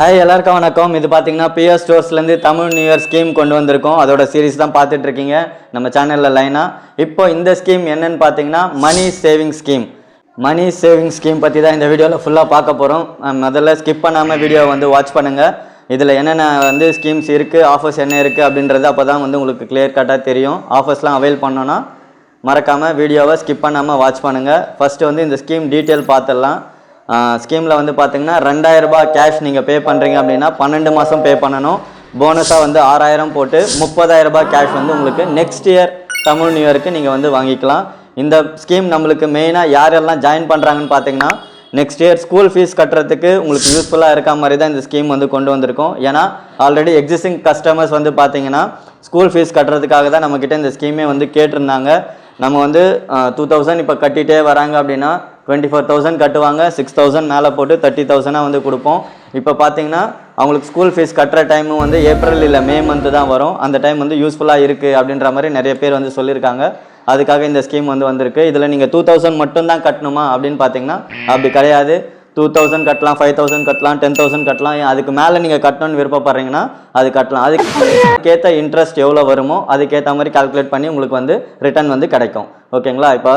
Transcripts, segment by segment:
Hi எல்லாருக்கும் வணக்கம். இது பார்த்தீங்கன்னா பிஎஸ் ஸ்டோர்ஸ்லேருந்து தமிழ் நியூ இயர் ஸ்கீம் கொண்டு வந்திருக்கோம். அதோட சீரிஸ் தான் பார்த்துட்டு இருக்கீங்க நம்ம சேனலில் லைனாக இப்போ இந்த ஸ்கீம் என்னன்னு பார்த்தீங்கன்னா money saving scheme money saving scheme பற்றி தான் இந்த வீடியோவில் ஃபுல்லாக பார்க்க போகிறோம் முதல்ல ஸ்கிப் பண்ணாமல் வீடியோ வந்து வாட்ச் பண்ணுங்கள் இதில் என்னென்ன வந்து ஸ்கீம்ஸ் இருக்குது ஆஃபர்ஸ் என்ன இருக்குது அப்படின்றது அப்போ தான் வந்து உங்களுக்கு கிளியர் கட்டாக தெரியும். ஆஃபர்ஸ்லாம் அவைல் பண்ணோன்னா மறக்காமல் வீடியோவை ஸ்கிப் பண்ணாமல் வாட்ச் பண்ணுங்கள் ஃபஸ்ட்டு வந்து இந்த ஸ்கீம் டீட்டெயில் பார்த்துடலாம் ஸ்கீமில் வந்து பார்த்தீங்கன்னா ரெண்டாயிரம் ரூபாய் கேஷ் நீங்கள் பே பண்ணுறீங்க அப்படின்னா பன்னெண்டு மாதம் பே பண்ணணும். போனஸாக வந்து ஆறாயிரம் போட்டு முப்பதாயிரரூபா கேஷ் வந்து உங்களுக்கு நெக்ஸ்ட் இயர் தமிழ் நியூ இயருக்கு நீங்கள் வந்து வாங்கிக்கலாம். இந்த ஸ்கீம் நம்மளுக்கு மெயினாக யாரெல்லாம் ஜாயின் பண்ணுறாங்கன்னு பார்த்தீங்கன்னா நெக்ஸ்ட் இயர் ஸ்கூல் ஃபீஸ் கட்டுறதுக்கு உங்களுக்கு யூஸ்ஃபுல்லாக இருக்க மாதிரி தான் இந்த ஸ்கீம் வந்து கொண்டு வந்திருக்கோம். ஏன்னா ஆல்ரெடி எக்ஸிஸ்டிங் கஸ்டமர்ஸ் வந்து பார்த்தீங்கன்னா ஸ்கூல் ஃபீஸ் கட்டுறதுக்காக தான் நம்மக்கிட்ட இந்த ஸ்கீமே வந்து கேட்டிருந்தாங்க. நம்ம வந்து டூ தௌசண்ட் இப்போ கட்டிகிட்டே வராங்க அப்படின்னா டுவெண்ட்டி ஃபோர் தௌசண்ட் கட்டுவாங்க சிக்ஸ் தௌசண்ட் மேலே போட்டு தேர்ட்டி தௌசண்டாக வந்து கொடுப்போம். இப்போ பார்த்தீங்கன்னா அவங்களுக்கு ஸ்கூல் ஃபீஸ் கட்டுற டைமும் வந்து ஏப்ரல் இல்லை மே மந்த்து தான் வரும். அந்த டைம் வந்து யூஸ்ஃபுல்லாக இருக்குது அப்படின்ற மாதிரி நிறைய பேர் வந்து சொல்லியிருக்காங்க. அதுக்காக இந்த ஸ்கீம் வந்து வந்திருக்கு. இதில் நீங்கள் டூ தௌசண்ட் மட்டும் தான் கட்டணுமா அப்படின்னு பார்த்தீங்கன்னா அப்படி கிடையாது. டூ தௌசண்ட் கட்டலாம் ஃபைவ் தௌசண்ட் கட்டலாம் டென் தௌசண்ட் கட்டலாம். அதுக்கு மேலே நீங்கள் கட்டணும்னு விருப்பப்படுறீங்கன்னா அது கட்டலாம். அதுக்கேற்ற இன்ட்ரெஸ்ட் எவ்வளோ வருமோ அதுக்கேற்ற மாதிரி கால்குலேட் பண்ணி உங்களுக்கு வந்து ரிட்டர்ன் வந்து கிடைக்கும். ஓகேங்களா இப்போ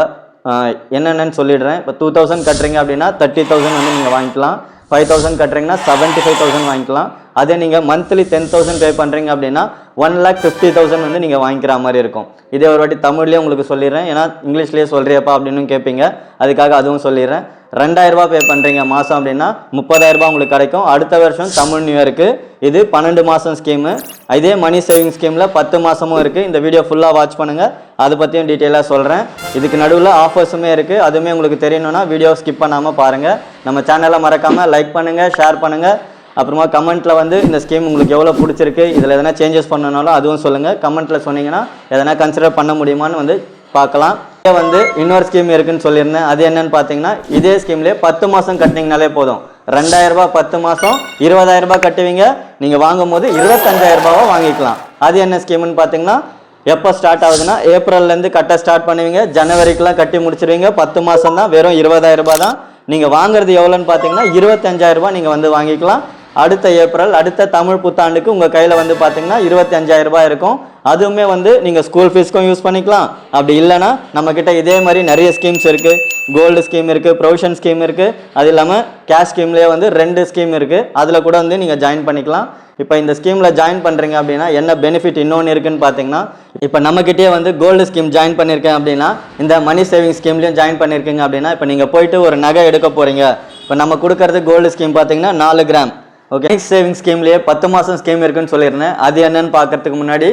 என்னென்னு சொல்லிடுறேன். இப்போ டூ தௌசண்ட் கட்டுறீங்க அப்படின்னா தேர்ட்டி தௌசண்ட் வந்து நீங்கள் வாங்கிக்கலாம். ஃபைவ் தௌசண்ட் கட்டுறீங்கன்னா செவன்ட்டி ஃபைவ் தௌசண்ட் வாங்கிக்கலாம். அதே நீங்கள் மந்த்லி டென் தௌசண்ட் பே பண்ணுறீங்க அப்படின்னா ஒன் லேக் ஃபிஃப்டி தௌசண்ட் வந்து நீங்கள் வாங்கிக்கிற மாதிரி இருக்கும். இதே ஒரு வாட்டி தமிழ்லேயே உங்களுக்கு சொல்லிடுறேன். ஏன்னா இங்கிலீஷ்லேயே சொல்கிறியப்பா அப்படின்னு கேட்பீங்க அதுக்காக அதுவும் சொல்லிடுறேன். ரெண்டாயிரரூபா பே பண்ணுறீங்க மாதம் அப்படின்னா முப்பதாயிரரூபா உங்களுக்கு கிடைக்கும். அடுத்த வருஷம் தமிழ் நியூ இயருக்கு இது பன்னெண்டு மாதம் ஸ்கீமு இதே மணி சேவிங் ஸ்கீமில் பத்து மாதமும் இருக்குது இந்த வீடியோ ஃபுல்லாக வாட்ச் பண்ணுங்கள் அதை பற்றியும் டீட்டெயிலாக சொல்கிறேன் இதுக்கு நடுவில் ஆஃபர்ஸுமே இருக்குது அதுவுமே உங்களுக்கு தெரியணும்னா வீடியோ ஸ்கிப் பண்ணாமல் பாருங்கள் நம்ம சேனலை மறக்காமல் லைக் பண்ணுங்கள் ஷேர் பண்ணுங்கள் அப்புறமா கமெண்ட்டில் வந்து இந்த ஸ்கீம் உங்களுக்கு எவ்வளோ பிடிச்சிருக்கு இதில் எதனா சேஞ்சஸ் பண்ணனாலும் அதுவும் சொல்லுங்கள் கமெண்ட்டில் சொன்னீங்கன்னா எதனா கன்சிடர் பண்ண முடியுமான்னு வந்து பார்க்கலாம். இதே வந்து இன்னொரு ஸ்கீம் இருக்குன்னு சொல்லியிருந்தேன். அது என்னன்னு பார்த்தீங்கன்னா இதே ஸ்கீம்லேயே பத்து மாதம் கட்டினீங்கனாலே போதும். ரெண்டாயிரரூபா பத்து மாதம் இருபதாயிரரூபா கட்டுவீங்க. நீங்கள் வாங்கும் போது இருபத்தஞ்சாயிரரூபாவை வாங்கிக்கலாம். அது என்ன ஸ்கீம்னு பார்த்தீங்கன்னா எப்போ ஸ்டார்ட் ஆகுதுன்னா ஏப்ரல்லேருந்து கட்ட ஸ்டார்ட் பண்ணுவீங்க. ஜனவரிக்கெலாம் கட்டி முடிச்சிருவீங்க. பத்து மாதம் தான் வெறும் இருபதாயிரம் தான். நீங்கள் வாங்குறது எவ்வளோன்னு பார்த்தீங்கன்னா இருபத்தஞ்சாயிரரூபா நீங்கள் வந்து வாங்கிக்கலாம். அடுத்த ஏப்ரல் அடுத்த தமிழ் புத்தாண்டுக்கு உங்கள் கையில் வந்து பார்த்தீங்கன்னா இருபத்தி அஞ்சாயிரம் ரூபாய் இருக்கும். அதுவுமே வந்து நீங்கள் ஸ்கூல் ஃபீஸ்க்கும் யூஸ் பண்ணிக்கலாம். அப்படி இல்லைன்னா நம்மக்கிட்ட இதே மாதிரி நிறைய ஸ்கீம்ஸ் இருக்குது கோல்டு ஸ்கீம் இருக்குது ப்ரொவிஷன் ஸ்கீம் இருக்குது அது இல்லாமல் கேஷ் ஸ்கீம்லேயே வந்து ரெண்டு ஸ்கீம் இருக்குது அதில் கூட வந்து நீங்கள் ஜாயின் பண்ணிக்கலாம். இப்போ இந்த ஸ்கீமில் ஜாயின் பண்ணுறீங்க அப்படின்னா என்ன பெனிஃபிட் இன்னொன்று இருக்குன்னு பார்த்தீங்கன்னா இப்போ நம்மக்கிட்டே வந்து கோல்டு ஸ்கீம் ஜாயின் பண்ணியிருக்கேன் அப்படின்னா இந்த மணி சேவிங் ஸ்கீம்லேயும் ஜாயின் பண்ணியிருக்கீங்க அப்படின்னா இப்போ நீங்கள் போயிட்டு ஒரு நகை எடுக்க போகிறீங்க இப்போ நம்ம கொடுக்கறது கோல்டு ஸ்கீம் பார்த்தீங்கன்னா நாலு கிராம் ஓகே சேவிங் ஸ்கீம்லேயே பத்து மாதம் ஸ்கீம் இருக்குன்னு சொல்லியிருந்தேன். அது என்னன்னு பார்க்கறதுக்கு முன்னாடி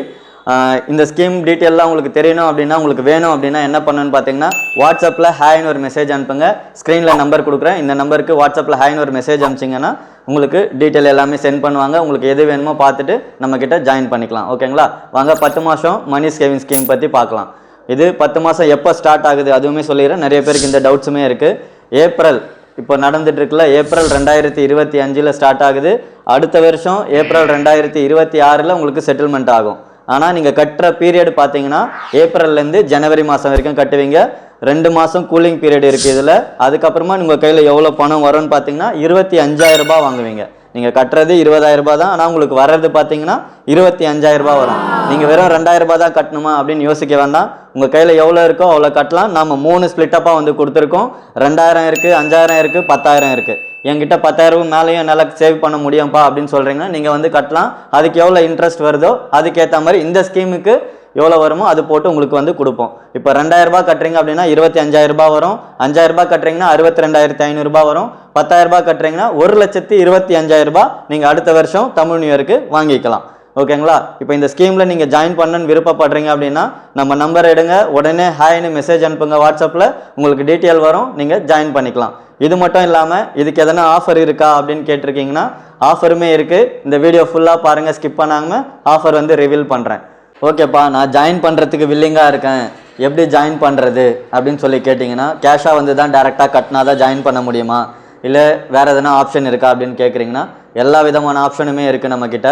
இந்த ஸ்கீம் டீட்டெயிலாம் உங்களுக்கு தெரியணும் அப்படின்னா உங்களுக்கு வேணும் அப்படின்னா என்ன பண்ணணும்னு பார்த்தீங்கன்னா வாட்ஸ்அப்பில் ஹாய்னு ஒரு மெசேஜ் அனுப்புங்க. ஸ்க்ரீனில் நம்பர் கொடுக்குறேன். இந்த நம்பருக்கு வாட்ஸ்அப்பில் ஹாய்னு ஒரு மெசேஜ் அனுப்பிச்சிங்கன்னா உங்களுக்கு டீட்டெயில் எல்லாமே சென்ட் பண்ணுவாங்க. உங்களுக்கு எது வேணுமோ பார்த்துட்டு நம்மக்கிட்ட ஜாயின் பண்ணிக்கலாம். ஓகேங்களா வாங்க பத்து மாதம் மணி சேவிங் ஸ்கீம் பற்றி பார்க்கலாம். இது பத்து மாதம் எப்போ ஸ்டார்ட் ஆகுது அதுவுமே சொல்லிடுறேன். நிறைய பேருக்கு இந்த டவுட்ஸுமே இருக்குது ஏப்ரல் இப்போ நடந்துட்டு இருக்குல்ல ஏப்ரல் ரெண்டாயிரத்தி இருபத்தி அஞ்சில் ஸ்டார்ட் ஆகுது. அடுத்த வருஷம் ஏப்ரல் ரெண்டாயிரத்தி இருபத்தி ஆறில் உங்களுக்கு செட்டில்மெண்ட் ஆகும். ஆனால் நீங்கள் கட்டுற பீரியட் பார்த்தீங்கன்னா ஏப்ரல்லேருந்து ஜனவரி மாதம் வரைக்கும் கட்டுவீங்க. ரெண்டு மாதம் கூலிங் பீரியட் இருக்குது இதில். அதுக்கப்புறமா உங்கள் கையில் எவ்வளோ பணம் வரும்னு பார்த்தீங்கன்னா இருபத்தி அஞ்சாயிரம் ரூபாய் வாங்குவீங்க. நீங்கள் கட்டுறது இருபதாயிரம் ரூபாய் தான். ஆனால் உங்களுக்கு வர்றது பார்த்தீங்கன்னா இருபத்தி அஞ்சாயிரம் ரூபாய் வரும். நீங்கள் வெறும் ரெண்டாயிரம் ரூபாய் தான் கட்டணுமா அப்படின்னு யோசிக்க வேண்டாம். உங்கள் கையில் எவ்வளோ இருக்கோ அவ்வளோ கட்டலாம். நம்ம மூணு ஸ்பிளிட்டப்பாக வந்து கொடுத்துருக்கோம். ரெண்டாயிரம் இருக்குது அஞ்சாயிரம் இருக்குது பத்தாயிரம் இருக்குது என்கிட்ட பத்தாயிரம் மேலேயும் என்னால் சேவ் பண்ண முடியும்ப்பா அப்படின்னு சொல்கிறீங்கன்னா நீங்கள் வந்து கட்டலாம். அதுக்கு எவ்வளோ இன்ட்ரெஸ்ட் வருதோ அதுக்கேற்ற மாதிரி இந்த ஸ்கீமுக்கு எவ்வளோ வருமோ அது போட்டு உங்களுக்கு வந்து கொடுப்போம். இப்போ ரெண்டாயிரரூபா கட்டுறீங்க அப்படின்னா இருபத்தி அஞ்சாயிரரூபா வரும். அஞ்சாயிரம் ரூபாய் கட்டுறீங்கன்னா அறுபத்தி ரெண்டாயிரத்தி ஐநூறுரூபா வரும். பத்தாயிரம் ரூபாய் கட்டுறீங்கன்னா ஒரு லட்சத்தி இருபத்தி அஞ்சாயிரம் ரூபாய் நீங்கள் அடுத்த வருஷம் தமிழ் நியூ இயருக்கு வாங்கிக்கலாம். ஓகேங்களா? இப்போ இந்த ஸ்கீமில் நீங்கள் ஜாயின் பண்ணணும்னு விருப்பப்படுறீங்க அப்படின்னா நம்ம நம்பர் எடுங்க. உடனே ஹாய்னு மெசேஜ் அனுப்புங்க வாட்ஸ்அப்பில் உங்களுக்கு டீட்டெயில் வரும். நீங்கள் ஜாயின் பண்ணிக்கலாம். இது மட்டும் இல்லாமல் இதுக்கு எதனா ஆஃபர் இருக்கா அப்படின்னு கேட்டிருக்கீங்கன்னா ஆஃபருமே இருக்குது இந்த வீடியோ ஃபுல்லாக பாருங்கள் ஸ்கிப் பண்ணாமல் ஆஃபர் வந்து ரிவீல் பண்ணுறேன் ஓகேப்பா நான் ஜாயின் பண்ணுறதுக்கு வில்லிங்காக இருக்கேன். எப்படி ஜாயின் பண்ணுறது அப்படின்னு சொல்லி கேட்டிங்கன்னா கேஷாக வந்து தான் டேரெக்டாக கட்டினா தான் ஜாயின் பண்ண முடியுமா? இல்லை வேறு எதனா ஆப்ஷன் இருக்கா அப்படின்னு கேட்குறீங்கன்னா எல்லா விதமான ஆப்ஷனுமே இருக்குது நம்மக்கிட்ட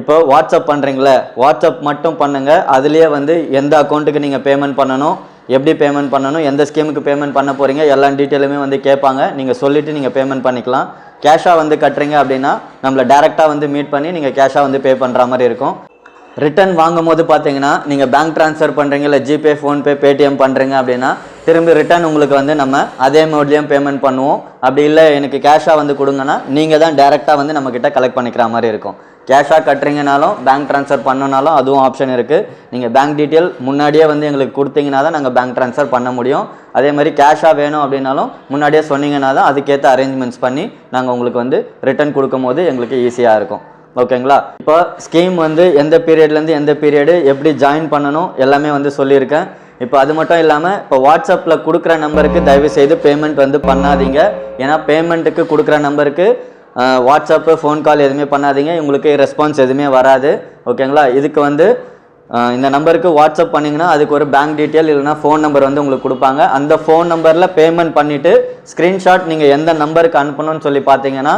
இப்போ வாட்ஸ்அப் பண்ணுறீங்களே வாட்ஸ்அப் மட்டும் பண்ணுங்கள் அதுலேயே வந்து எந்த அக்கௌண்ட்டுக்கு நீங்கள் பேமெண்ட் பண்ணணும் எப்படி பேமெண்ட் பண்ணணும் எந்த ஸ்கீமுக்கு பேமெண்ட் பண்ண போகிறீங்க எல்லா டீட்டெயிலுமே வந்து கேட்பாங்க நீங்கள் சொல்லிவிட்டு நீங்கள் பேமெண்ட் பண்ணிக்கலாம். கேஷாக வந்து கட்டுறீங்க அப்படின்னா நம்மளை டேரெக்டாக வந்து மீட் பண்ணி நீங்கள் கேஷாக வந்து பே பண்ணுற மாதிரி இருக்கும். ரிட்டர்ன் வாங்கும் போது பார்த்தீங்கன்னா நீங்கள் பேங்க் ட்ரான்ஸ்ஃபர் பண்ணுறீங்க இல்லை ஜிபே ஃபோன்பே பேடிஎம் பண்ணுறீங்க அப்படின்னா திரும்பி ரிட்டர்ன் உங்களுக்கு வந்து நம்ம அதே மோட்லேயும் பேமெண்ட் பண்ணுவோம். அப்படி இல்லை எனக்கு கேஷாக வந்து கொடுங்கன்னா நீங்கள் தான் டேரெக்டாக வந்து நம்மக்கிட்ட கலெக்ட் பண்ணிக்கிற மாதிரி இருக்கும். கேஷாக கட்டுறீங்கனாலும் பேங்க் ட்ரான்ஸ்ஃபர் பண்ணனாலும் அதுவும் ஆப்ஷன் இருக்குது நீங்கள் பேங்க் டீட்டெயில் முன்னாடியே வந்து எங்களுக்கு கொடுத்தீங்கன்னா தான் நாங்கள் பேங்க் ட்ரான்ஸ்ஃபர் பண்ண முடியும். அதே மாதிரி கேஷாக வேணும் அப்படின்னாலும் முன்னாடியே சொன்னீங்கன்னா தான் அதுக்கேற்ற அரேஞ்ச்மெண்ட்ஸ் பண்ணி நாங்கள் உங்களுக்கு வந்து ரிட்டர்ன் கொடுக்கும் போது எங்களுக்கு ஈஸியாக இருக்கும். ஓகேங்களா? இப்போ ஸ்கீம் வந்து எந்த பீரியட்லேருந்து எந்த பீரியடு எப்படி ஜாயின் பண்ணணும் எல்லாமே வந்து சொல்லியிருக்கேன். இப்போ அது மட்டும் இல்லாமல் இப்போ வாட்ஸ்அப்பில் கொடுக்குற நம்பருக்கு தயவு செய்து பேமெண்ட் வந்து பண்ணாதீங்க. ஏன்னா பேமெண்ட்டுக்கு கொடுக்குற நம்பருக்கு வாட்ஸ்அப்பு ஃபோன் கால் எதுவுமே பண்ணாதீங்க. உங்களுக்கு ரெஸ்பான்ஸ் எதுவுமே வராது. ஓகேங்களா? இதுக்கு வந்து இந்த நம்பருக்கு வாட்ஸ்அப் பண்ணிங்கன்னா அதுக்கு ஒரு பேங்க் டீட்டெயில் இல்லைனா ஃபோன் நம்பர் வந்து உங்களுக்கு கொடுப்பாங்க. அந்த ஃபோன் நம்பரில் பேமெண்ட் பண்ணிவிட்டு ஸ்க்ரீன்ஷாட் நீங்கள் எந்த நம்பருக்கு அனுப்பணும்னு சொல்லி பார்த்தீங்கன்னா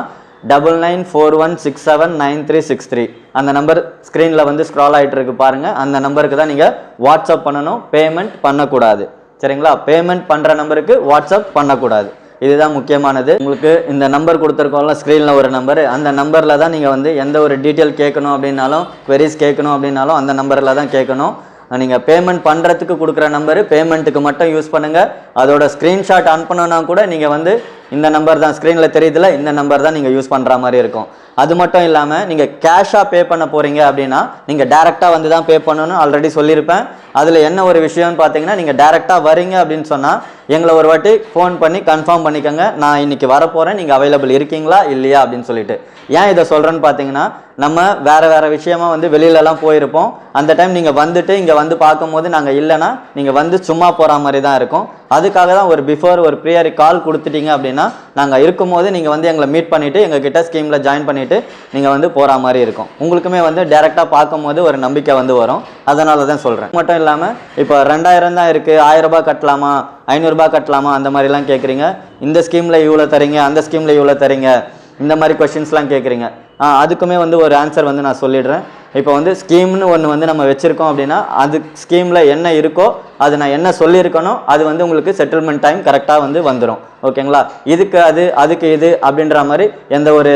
double nine four one six seven nine three six three அந்த நம்பர் ஸ்க்ரீனில் வந்து ஸ்க்ரால் ஆகிட்டு இருக்கு பாருங்கள் அந்த நம்பருக்கு தான் நீங்கள் வாட்ஸ்அப் பண்ணணும். பேமெண்ட் பண்ணக்கூடாது. சரிங்களா? பேமெண்ட் பண்ணுற நம்பருக்கு வாட்ஸ்அப் பண்ணக்கூடாது. இதுதான் முக்கியமானது. உங்களுக்கு இந்த நம்பர் கொடுத்துருக்கோம்ல ஸ்க்ரீனில் ஒரு நம்பர் அந்த நம்பரில் தான் நீங்கள் வந்து எந்த ஒரு டீட்டெயில் கேட்கணும் அப்படின்னாலும் queries கேட்கணும் அப்படின்னாலும் அந்த நம்பரில் தான் கேட்கணும். நீங்கள் பேமெண்ட் பண்ணுறதுக்கு கொடுக்குற நம்பரு பேமெண்ட்டுக்கு மட்டும் யூஸ் பண்ணுங்கள் அதோட ஸ்க்ரீன்ஷாட் அனுப்பணும்னா கூட நீங்கள் வந்து இந்த நம்பர் தான். ஸ்க்ரீனில் தெரியுதுல இந்த நம்பர் தான் நீங்கள் யூஸ் பண்ணுற மாதிரி இருக்கும். அது மட்டும் இல்லாமல் நீங்கள் கேஷாக பே பண்ண போகிறீங்க அப்படின்னா நீங்கள் டேரெக்டாக வந்து தான் பே பண்ணணும்னு ஆல்ரெடி சொல்லியிருப்பேன். அதில் என்ன ஒரு விஷயம்னு பார்த்தீங்கன்னா நீங்கள் டேரெக்டாக வரீங்க அப்படின்னு சொன்னால் எங்களை ஒரு வாட்டி ஃபோன் பண்ணி கன்ஃபார்ம் பண்ணிக்கோங்க. நான் இன்னைக்கு வரப்போகிறேன் நீங்கள் அவைலபிள் இருக்கீங்களா? இல்லையா? அப்படின்னு சொல்லிட்டு. ஏன் இதை சொல்கிறேன்னு பார்த்தீங்கன்னா நம்ம வேறு வேறு விஷயமா வந்து வெளியிலலாம் போயிருப்போம். அந்த டைம் நீங்கள் வந்துட்டு இங்கே வந்து பார்க்கும்போது நாங்கள் இல்லைன்னா நீங்கள் வந்து சும்மா போகிற மாதிரி தான் இருக்கும். அதுக்காக தான் ஒரு பிஃபோர் ஒரு ப்ரியர் கால் கொடுத்துட்டீங்க அப்படின்னா நாங்கள் இருக்கும்போது நீங்கள் வந்து எங்களை மீட் பண்ணிவிட்டு எங்கள் கிட்ட ஸ்கீமில் ஜாயின் பண்ணிவிட்டு நீங்கள் வந்து போகிற மாதிரி இருக்கும். உங்களுக்குமே வந்து டேரெக்டாக பார்க்கும்போது ஒரு நம்பிக்கை வந்து வரும். அதனால தான் சொல்கிறேன் மட்டும் இல்லாமல் இப்போ ரெண்டாயிரம் தான் இருக்குது ஆயிரரூபா கட்டலாமா? ஐநூறுரூபா கட்டலாமா? அந்த மாதிரிலாம் கேட்குறீங்க இந்த ஸ்கீமில் இவ்வளோ தரீங்க அந்த ஸ்கீமில் இவ்வளோ தரீங்க இந்த மாதிரி கொஷின்ஸ்லாம் கேட்குறீங்க அதுக்குமே வந்து ஒரு ஆன்சர் வந்து நான் சொல்லிடுறேன். இப்போ வந்து ஸ்கீம்னு ஒன்று வந்து நம்ம வச்சுருக்கோம் அப்படின்னா அது ஸ்கீமில் என்ன இருக்கோ அது நான் என்ன சொல்லியிருக்கனோ அது வந்து உங்களுக்கு செட்டில்மெண்ட் டைம் கரெக்டாக வந்து வந்துடும் ஓகேங்களா? இதுக்கு அது அதுக்கு இது அப்படின்ற மாதிரி எந்த ஒரு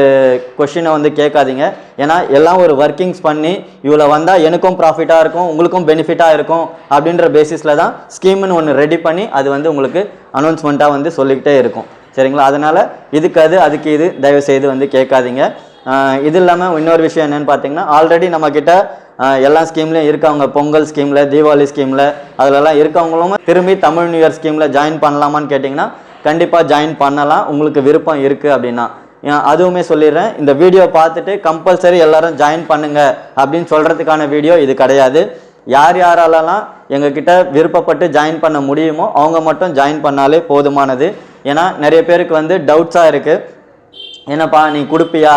கொஷினை வந்து கேட்காதீங்க. ஏன்னா எல்லாம் ஒரு ஒர்க்கிங்ஸ் பண்ணி இவ்வளோ வந்தால் எனக்கும் ப்ராஃபிட்டாக இருக்கும் உங்களுக்கும் பெனிஃபிட்டாக இருக்கும் அப்படின்ற பேசிஸில் தான் ஸ்கீம்னு ஒன்று ரெடி பண்ணி அது வந்து உங்களுக்கு அனௌன்ஸ்மெண்ட்டாக வந்து சொல்லிக்கிட்டே இருக்கும். சரிங்களா? அதனால் இதுக்கு அது அதுக்கு இது தயவு செய்து வந்து கேட்காதீங்க. இது இல்லாமல் இன்னொரு விஷயம் என்னன்னு பார்த்தீங்கன்னா ஆல்ரெடி நம்மக்கிட்ட எல்லா ஸ்கீம்லையும் இருக்கவங்க பொங்கல் ஸ்கீமில் தீபாவளி ஸ்கீமில் அதிலலாம் இருக்கவங்களும் திரும்பி தமிழ் நியூ இயர் ஸ்கீமில் ஜாயின் பண்ணலாமான்னு கேட்டிங்கன்னா கண்டிப்பாக ஜாயின் பண்ணலாம். உங்களுக்கு விருப்பம் இருக்குது அப்படின்னா. அதுவுமே சொல்லிடுறேன். இந்த வீடியோ பார்த்துட்டு கம்பல்சரி எல்லாரும் ஜாயின் பண்ணுங்க அப்படின்னு சொல்கிறதுக்கான வீடியோ இது கிடையாது. யார் யாராலலாம் எங்ககிட்ட விருப்பப்பட்டு ஜாயின் பண்ண முடியுமோ அவங்க மட்டும் ஜாயின் பண்ணாலே போதுமானது. ஏன்னா நிறைய பேருக்கு வந்து டவுட்ஸாக இருக்குது என்னப்பா நீ கொடுப்பியா?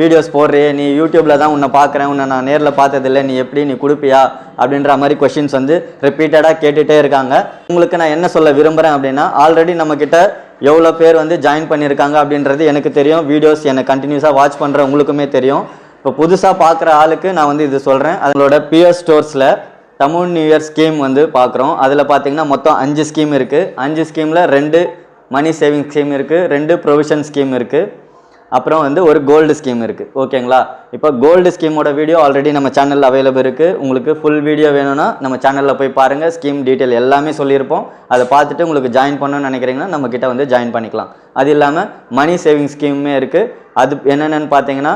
வீடியோஸ் போடுறியே நீ யூடியூப்ல தான் உன்னை பார்க்குறேன். உன்னை நான் நேரில் பார்த்ததில்ல. நீ எப்படி நீ கொடுப்பியா? அப்படின்ற மாதிரி கொஷின்ஸ் வந்து ரிப்பீட்டடாக கேட்டுகிட்டே இருக்காங்க. உங்களுக்கு நான் என்ன சொல்ல விரும்புகிறேன் அப்படின்னா ஆல்ரெடி நம்மக்கிட்ட எவ்வளோ பேர் வந்து ஜாயின் பண்ணியிருக்காங்க அப்படின்றது எனக்கு தெரியும். வீடியோஸ் என்னை கண்டினியூஸாக வாட்ச் பண்ணுற உங்களுக்குமே தெரியும். இப்போ புதுசாக பார்க்குற ஆளுக்கு நான் வந்து இது சொல்கிறேன் அதனோட பிஎஸ் ஸ்டோர்ஸில் தமிழ் நியூ இயர் ஸ்கீம் வந்து பார்க்குறோம் அதில் பார்த்தீங்கன்னா மொத்தம் அஞ்சு ஸ்கீம் இருக்குது அஞ்சு ஸ்கீமில் ரெண்டு மணி சேவிங் ஸ்கீம் இருக்குது ரெண்டு ப்ரொவிஷன் ஸ்கீம் இருக்குது அப்புறம் வந்து ஒரு கோல்டு ஸ்கீம் இருக்குது ஓகேங்களா? இப்போ கோல்டு ஸ்கீமோட வீடியோ ஆல்ரெடி நம்ம சேனலில் அவைலபிள் இருக்குது உங்களுக்கு ஃபுல் வீடியோ வேணும்னா நம்ம சேனலில் போய் பாருங்கள் ஸ்கீம் டீட்டெயில் எல்லாமே சொல்லியிருப்போம். அதை பார்த்துட்டு உங்களுக்கு ஜாயின் பண்ணணும்னு நினைக்கிறீங்கன்னா நம்மக்கிட்ட வந்து ஜாயின் பண்ணிக்கலாம். அது இல்லாமல் மணி சேவிங் ஸ்கீமுமே இருக்குது அது என்னென்னு பார்த்தீங்கன்னா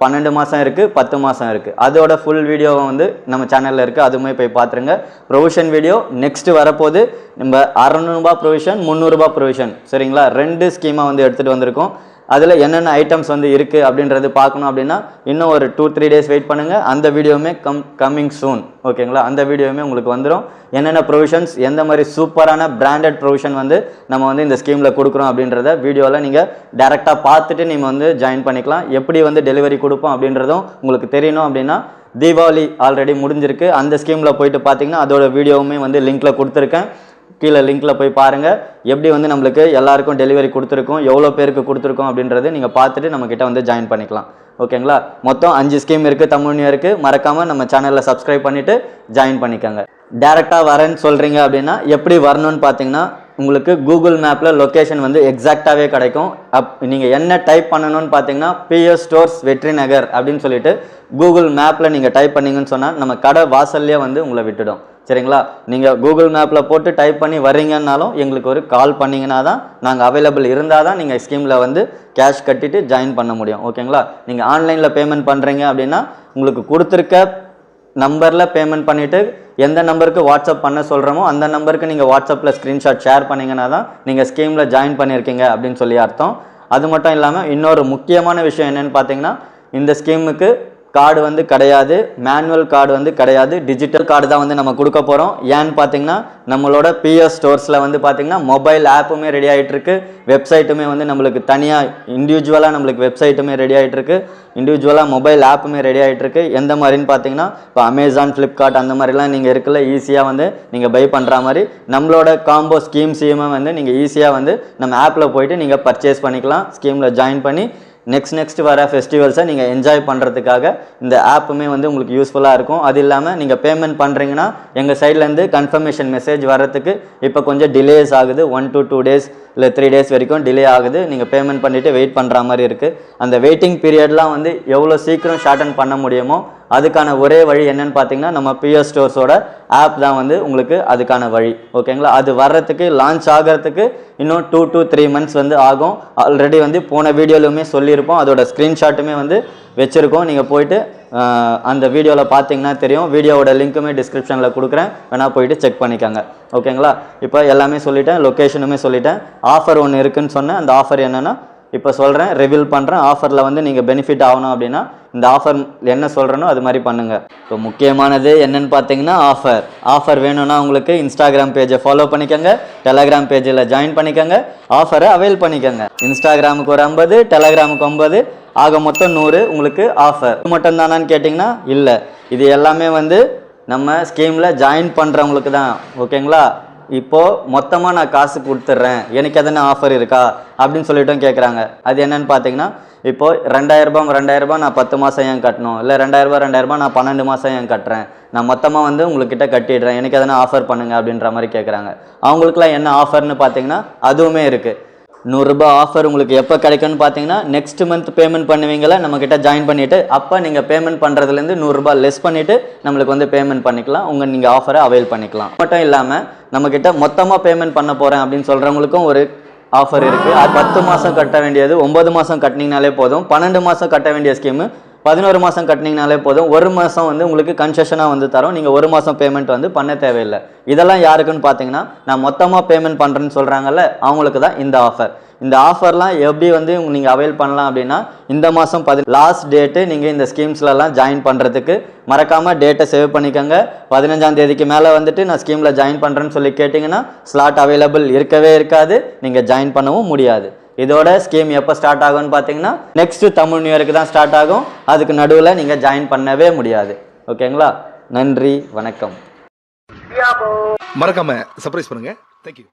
பன்னெண்டு மாதம் இருக்குது பத்து மாதம் இருக்குது அதோட ஃபுல் வீடியோவை வந்து நம்ம சேனலில் இருக்குது அதுவுமே போய் பார்த்துருங்க ப்ரொவிஷன் வீடியோ நெக்ஸ்ட்டு வரப்போது நம்ம அறநூறுபா ப்ரொவிஷன் முந்நூறுபா ப்ரொவிஷன் சரிங்களா? ரெண்டு ஸ்கீமாக வந்து எடுத்துகிட்டு வந்திருக்கோம். அதில் என்னென்ன ஐட்டம்ஸ் வந்து இருக்குது அப்படின்றது பார்க்கணும் அப்படின்னா இன்னும் ஒரு டூ த்ரீ டேஸ் வெயிட் பண்ணுங்கள் அந்த வீடியோவுமே கம் கம்மிங் சூன் ஓகேங்களா அந்த வீடியோவுமே உங்களுக்கு வந்துடும் என்னென்ன ப்ரொவிஷன்ஸ் எந்த மாதிரி சூப்பரான பிராண்டட் ப்ரொவிஷன் வந்து நம்ம வந்து இந்த ஸ்கீமில் கொடுக்குறோம் அப்படின்றத வீடியோவில் நீங்கள் டேரெக்டாக பார்த்துட்டு நீங்கள் வந்து ஜாயின் பண்ணிக்கலாம். எப்படி வந்து டெலிவரி கொடுப்போம் அப்படின்றதும் உங்களுக்கு தெரியணும் அப்படின்னா தீபாவளி ஆல்ரெடி முடிஞ்சிருக்கு. அந்த ஸ்கீமில் போயிட்டு பார்த்தீங்கன்னா அதோட வீடியோவுமே வந்து லிங்கில் கொடுத்துருக்கேன். கீழே லிங்க்ல போய் பாருங்கள் எப்படி வந்து நம்மளுக்கு எல்லாருக்கும் டெலிவரி கொடுத்துருக்கோம் எவ்வளோ பேருக்கு கொடுத்துருக்கோம் அப்படின்றது நீங்கள் பார்த்துட்டு நம்மக்கிட்ட வந்து ஜாயின் பண்ணிக்கலாம். ஓகேங்களா மொத்தம் அஞ்சு ஸ்கீம் இருக்குது தமிழ் நியூ இருக்குது மறக்காமல் நம்ம சேனலில் சப்ஸ்கிரைப் பண்ணிவிட்டு ஜாயின் பண்ணிக்கோங்க. டேரெக்டாக வரேன்னு சொல்கிறீங்க அப்படின்னா எப்படி வரணும்னு பார்த்தீங்கன்னா உங்களுக்கு கூகுள் மேப்பில் லொக்கேஷன் வந்து எக்ஸாக்டாகவே கிடைக்கும். அப் நீங்கள் என்ன டைப் பண்ணணும்னு பார்த்தீங்கன்னா பிஎஸ் ஸ்டோர்ஸ் வெற்றி நகர் அப்படின்னு சொல்லிட்டு கூகுள் மேப்பில் நீங்கள் டைப் பண்ணீங்கன்னு சொன்னால் நம்ம கடை வாசல்லையே வந்து உங்களை விட்டுடும். சரிங்களா? நீங்கள் கூகுள் மேப்பில் போட்டு டைப் பண்ணி வர்றீங்கன்னாலும் எங்களுக்கு ஒரு கால் பண்ணிங்கன்னா தான் நாங்கள் அவைலபிள் இருந்தால் தான் நீங்கள் ஸ்கீமில் வந்து கேஷ் கட்டிட்டு ஜாயின் பண்ண முடியும். ஓகேங்களா? நீங்கள் ஆன்லைனில் பேமெண்ட் பண்ணுறீங்க அப்படின்னா உங்களுக்கு கொடுத்துருக்க நம்பரில் பேமெண்ட் பண்ணிவிட்டு எந்த நம்பருக்கு வாட்ஸ்அப் பண்ண சொல்கிறோமோ அந்த நம்பருக்கு நீங்கள் வாட்ஸ்அப்பில் ஸ்க்ரீன்ஷாட் ஷேர் பண்ணிங்கன்னா தான் நீங்கள் ஸ்கீமில் ஜாயின் பண்ணியிருக்கீங்க அப்படின்னு சொல்லி அர்த்தம். அது மட்டும் இல்லாமல் இன்னொரு முக்கியமான விஷயம் என்னென்னு பார்த்தீங்கன்னா இந்த ஸ்கீமுக்கு கார்டு வந்து கிடையாது. மேனுவல் கார்டு வந்து கிடையாது. டிஜிட்டல் கார்டு தான் வந்து நம்ம கொடுக்க போகிறோம் ஏன்னு பார்த்தீங்கன்னா நம்மளோட பிஎஸ் ஸ்டோர்ஸில் வந்து பார்த்தீங்கன்னா மொபைல் ஆப்புமே ரெடி ஆகிட்டு இருக்கு வெப்சைட்டுமே வந்து நம்மளுக்கு தனியாக இண்டிவிஜுவலாக நம்மளுக்கு வெப்சைட்டுமே ரெடி ஆகிட்டுருக்கு இண்டிவிஜுவலாக மொபைல் ஆப்புமே ரெடி ஆகிட்டுருக்கு எந்த மாதிரின்னு பார்த்தீங்கன்னா இப்போ அமேசான் ஃப்ளிப்கார்ட் அந்த மாதிரிலாம் நீங்கள் இருக்குல்ல ஈஸியாக வந்து நீங்கள் பை பண்ணுற மாதிரி நம்மளோட காம்போ ஸ்கீம்ஸையுமே வந்து நீங்கள் ஈஸியாக வந்து நம்ம ஆப்பில் போயிட்டு நீங்கள் பர்ச்சேஸ் பண்ணிக்கலாம். ஸ்கீமில் ஜாயின் பண்ணி நெக்ஸ்ட் நெக்ஸ்ட் வர ஃபெஸ்டிவல்ஸை நீங்கள் என்ஜாய் பண்ணுறதுக்காக இந்த ஆப்புமே வந்து உங்களுக்கு யூஸ்ஃபுல்லாக இருக்கும். அது இல்லாமல் நீங்கள் பேமெண்ட் பண்ணுறீங்கன்னா எங்கள் சைட்லேருந்து கன்ஃபர்மேஷன் மெசேஜ் வர்றதுக்கு இப்போ கொஞ்சம் டிலேஸ் ஆகுது. ஒன் டு டூ டேஸ் இல்லை த்ரீ டேஸ் வரைக்கும் டிலே ஆகுது. நீங்கள் பேமெண்ட் பண்ணிவிட்டு வெயிட் பண்ணுற மாதிரி இருக்குது அந்த வெயிட்டிங் பீரியட்லாம் வந்து எவ்வளோ சீக்கிரம் ஷார்டன் பண்ண முடியுமோ அதுக்கான ஒரே வழி என்னன்னு பார்த்தீங்கன்னா நம்ம பிஎஸ் ஸ்டோர்ஸோட ஆப் தான் வந்து உங்களுக்கு அதுக்கான வழி. ஓகேங்களா அது வர்றதுக்கு லான்ச் ஆகிறதுக்கு இன்னும் டூ டூ த்ரீ மந்த்ஸ் வந்து ஆகும். ஆல்ரெடி வந்து போன வீடியோலையுமே சொல்லியிருப்போம். அதோட ஸ்க்ரீன்ஷாட்டுமே வந்து வச்சுருக்கோம். நீங்கள் போயிட்டு அந்த வீடியோவில் பார்த்தீங்கன்னா தெரியும். வீடியோவோட லிங்க்குமே டிஸ்கிரிப்ஷனில் கொடுக்குறேன். வேணால் போயிட்டு செக் பண்ணிக்கோங்க. ஓகேங்களா இப்போ எல்லாமே சொல்லிட்டேன். லொக்கேஷனுமே சொல்லிட்டேன். ஆஃபர் ஒன்று இருக்குன்னு சொன்னேன். அந்த ஆஃபர் என்னென்னா இப்போ சொல்கிறேன் ரிவீல் பண்ணுறேன் ஆஃபரில் வந்து நீங்கள் பெனிஃபிட் ஆகணும் அப்படின்னா இந்த ஆஃபர் என்ன சொல்கிறேனோ அது மாதிரி பண்ணுங்கள் இப்போ முக்கியமானது என்னன்னு பார்த்தீங்கன்னா ஆஃபர் ஆஃபர் வேணும்னா உங்களுக்கு இன்ஸ்டாகிராம் பேஜை ஃபாலோ பண்ணிக்கோங்க டெலகிராம் பேஜில் ஜாயின் பண்ணிக்கோங்க ஆஃபரை அவைல் பண்ணிக்கோங்க. இன்ஸ்டாகிராமுக்கு ஒரு ஐம்பது டெலகிராமுக்கு ஐம்பது ஆக மொத்தம் நூறு உங்களுக்கு ஆஃபர் இது மட்டும் தானான்னு கேட்டிங்கன்னா இல்லை. இது எல்லாமே வந்து நம்ம ஸ்கீமில் ஜாயின் பண்ணுறவங்களுக்கு தான் ஓகேங்களா இப்போது மொத்தமாக நான் காசு கொடுத்துட்றேன். எனக்கு எதனா ஆஃபர் இருக்கா? அப்படின்னு சொல்லிட்டும் கேட்குறாங்க அது என்னென்னு பார்த்தீங்கன்னா இப்போது ரெண்டாயிரரூபா ரெண்டாயிரரூபா நான் பத்து மாதம் ஏன் கட்டணும்? இல்லை ரெண்டாயிரரூபா ரெண்டாயிரரூபா நான் பன்னெண்டு மாதம் ஏன் கட்டுறேன்? நான் மொத்தமாக வந்து உங்கள்கிட்ட கட்டிடுறேன். எனக்கு எதனா ஆஃபர் பண்ணுங்க அப்படின்ற மாதிரி கேட்குறாங்க அவங்களுக்குலாம் என்ன ஆஃபர்னு பார்த்தீங்கன்னா அதுவுமே இருக்குது நூறுரூபா ஆஃபர் உங்களுக்கு எப்போ கிடைக்கும்னு பார்த்தீங்கன்னா நெக்ஸ்ட் மந்த் பேமெண்ட் பண்ணுவீங்களா? நம்மக்கிட்ட ஜாயின் பண்ணிவிட்டு அப்போ நீங்கள் பேமெண்ட் பண்ணுறதுலேருந்து நூறுரூபா லெஸ் பண்ணிவிட்டு நம்மளுக்கு வந்து பேமெண்ட் பண்ணிக்கலாம். உங்கள் நீங்கள் ஆஃபரை அவைல் பண்ணிக்கலாம். மட்டும் இல்லாமல் நம்மக்கிட்ட மொத்தமாக பேமெண்ட் பண்ண போகிறேன் அப்படின்னு சொல்கிறவங்களுக்கும் ஒரு ஆஃபர் இருக்குது அது பத்து மாதம் கட்ட வேண்டியது ஒம்பது மாதம் கட்டினீங்கனாலே போதும். பன்னெண்டு மாதம் கட்ட வேண்டிய ஸ்கீமு பதினோரு மாதம் கட்டினீங்கனாலே போதும். ஒரு மாதம் வந்து உங்களுக்கு கன்செஷனாக வந்து தரும். நீங்கள் ஒரு மாதம் பேமெண்ட் வந்து பண்ண தேவையில்லை. இதெல்லாம் யாருக்குன்னு பார்த்தீங்கன்னா நான் மொத்தமாக பேமெண்ட் பண்ணுறேன்னு சொல்கிறாங்கல்ல அவங்களுக்கு தான் இந்த ஆஃபர் இந்த ஆஃபர்லாம் எப்படி வந்து நீங்கள் அவைல் பண்ணலாம் அப்படின்னா இந்த மாதம் பதி லாஸ்ட் டேட்டு நீங்கள் இந்த ஸ்கீம்ஸ்லலாம் ஜாயின் பண்ணுறதுக்கு மறக்காமல் டேட்டை சேவ் பண்ணிக்கோங்க. பதினஞ்சாம் தேதிக்கு மேலே வந்துட்டு நான் ஸ்கீமில் ஜாயின் பண்ணுறேன்னு சொல்லி கேட்டிங்கன்னா ஸ்லாட் அவைலபிள் இருக்கவே இருக்காது. நீங்கள் ஜாயின் பண்ணவும் முடியாது. இதோட ஸ்கீம் எப்போ ஸ்டார்ட் ஆகும்னு பார்த்தீங்கன்னா நெக்ஸ்ட் தமிழ் நியூ இயருக்கு தான் ஸ்டார்ட் ஆகும். அதுக்கு நடுவில் நீங்கள் ஜாயின் பண்ணவே முடியாது. ஓகேங்களா நன்றி வணக்கம். மறக்காம சர்ப்ரைஸ் பண்ணுங்க. தேங்க்யூ